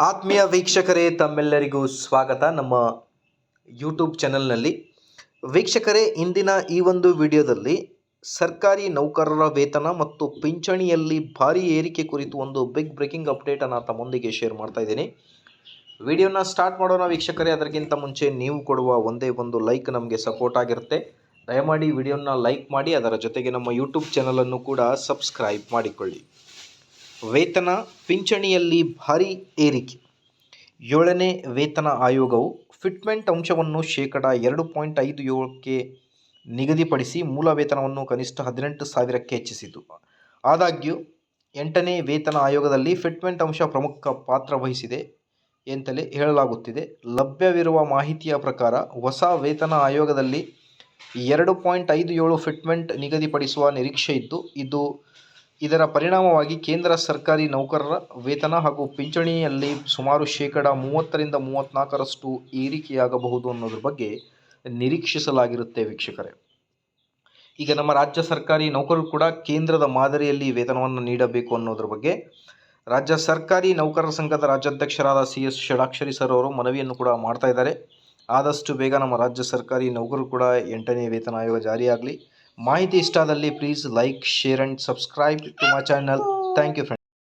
ಆತ್ಮೀಯ ವೀಕ್ಷಕರೇ, ತಮ್ಮೆಲ್ಲರಿಗೂ ಸ್ವಾಗತ. ನಮ್ಮ ಯೂಟ್ಯೂಬ್ ಚಾನಲ್ನಲ್ಲಿ ವೀಕ್ಷಕರೇ, ಇಂದಿನ ಈ ಒಂದು ವಿಡಿಯೋದಲ್ಲಿ ಸರ್ಕಾರಿ ನೌಕರರ ವೇತನ ಮತ್ತು ಪಿಂಚಣಿಯಲ್ಲಿ ಭಾರಿ ಏರಿಕೆ ಕುರಿತು ಒಂದು ಬಿಗ್ ಬ್ರೇಕಿಂಗ್ ಅಪ್ಡೇಟನ್ನು ತಮ್ಮೊಂದಿಗೆ ಶೇರ್ ಮಾಡ್ತಾ ಇದ್ದೀನಿ. ವಿಡಿಯೋನ ಸ್ಟಾರ್ಟ್ ಮಾಡೋಣ ವೀಕ್ಷಕರೇ, ಅದಕ್ಕಿಂತ ಮುಂಚೆ ನೀವು ಕೊಡುವ ಒಂದೇ ಒಂದು ಲೈಕ್ ನಮಗೆ ಸಪೋರ್ಟ್ ಆಗಿರುತ್ತೆ. ದಯಮಾಡಿ ವಿಡಿಯೋನ ಲೈಕ್ ಮಾಡಿ, ಅದರ ಜೊತೆಗೆ ನಮ್ಮ ಯೂಟ್ಯೂಬ್ ಚಾನಲನ್ನು ಕೂಡ ಸಬ್ಸ್ಕ್ರೈಬ್ ಮಾಡಿಕೊಳ್ಳಿ. ವೇತನ ಪಿಂಚಣಿಯಲ್ಲಿ ಭಾರಿ ಏರಿಕೆ. ಏಳನೇ ವೇತನ ಆಯೋಗವು ಫಿಟ್ಮೆಂಟ್ ಅಂಶವನ್ನು ಶೇಕಡ ಎರಡು ಪಾಯಿಂಟ್ ಐದು ಏಳಕ್ಕೆ ನಿಗದಿಪಡಿಸಿ ಮೂಲ ವೇತನವನ್ನು ಕನಿಷ್ಠ ಹದಿನೆಂಟು ಸಾವಿರಕ್ಕೆ ಹೆಚ್ಚಿಸಿತು. ಆದಾಗ್ಯೂ, ಎಂಟನೇ ವೇತನ ಆಯೋಗದಲ್ಲಿ ಫಿಟ್ಮೆಂಟ್ ಅಂಶ ಪ್ರಮುಖ ಪಾತ್ರ ವಹಿಸಿದೆ ಎಂತಲೇ ಹೇಳಲಾಗುತ್ತಿದೆ. ಲಭ್ಯವಿರುವ ಮಾಹಿತಿಯ ಪ್ರಕಾರ, ಹೊಸ ವೇತನ ಆಯೋಗದಲ್ಲಿ ಎರಡು ಪಾಯಿಂಟ್ ಐದು ಏಳು ಫಿಟ್ಮೆಂಟ್ ನಿಗದಿಪಡಿಸುವ ನಿರೀಕ್ಷೆ ಇದ್ದು ಇದು ಇದರ ಪರಿಣಾಮವಾಗಿ ಕೇಂದ್ರ ಸರ್ಕಾರಿ ನೌಕರರ ವೇತನ ಹಾಗೂ ಪಿಂಚಣಿಯಲ್ಲಿ ಸುಮಾರು ಶೇಕಡ ಮೂವತ್ತರಿಂದ ಮೂವತ್ತ್ನಾಲ್ಕರಷ್ಟು ಏರಿಕೆಯಾಗಬಹುದು ಅನ್ನೋದ್ರ ಬಗ್ಗೆ ನಿರೀಕ್ಷಿಸಲಾಗಿರುತ್ತೆ ವೀಕ್ಷಕರೇ. ಈಗ ನಮ್ಮ ರಾಜ್ಯ ಸರ್ಕಾರಿ ನೌಕರರು ಕೂಡ ಕೇಂದ್ರದ ಮಾದರಿಯಲ್ಲಿ ವೇತನವನ್ನು ನೀಡಬೇಕು ಅನ್ನೋದ್ರ ಬಗ್ಗೆ ರಾಜ್ಯ ಸರ್ಕಾರಿ ನೌಕರರ ಸಂಘದ ರಾಜ್ಯಾಧ್ಯಕ್ಷರಾದ ಸಿ ಎಸ್ ಷಡಾಕ್ಷರಿ ಸರ್ ಅವರು ಮನವಿಯನ್ನು ಕೂಡ ಮಾಡ್ತಾ ಇದ್ದಾರೆ. ಆದಷ್ಟು ಬೇಗ ನಮ್ಮ ರಾಜ್ಯ ಸರ್ಕಾರಿ ನೌಕರರು ಕೂಡ ಎಂಟನೇ ವೇತನ ಆಯೋಗ ಜಾರಿಯಾಗಲಿ. ಮಾಹಿತಿ ಇಷ್ಟ ಆದಲ್ಲಿ please like share and subscribe to my channel thank you friend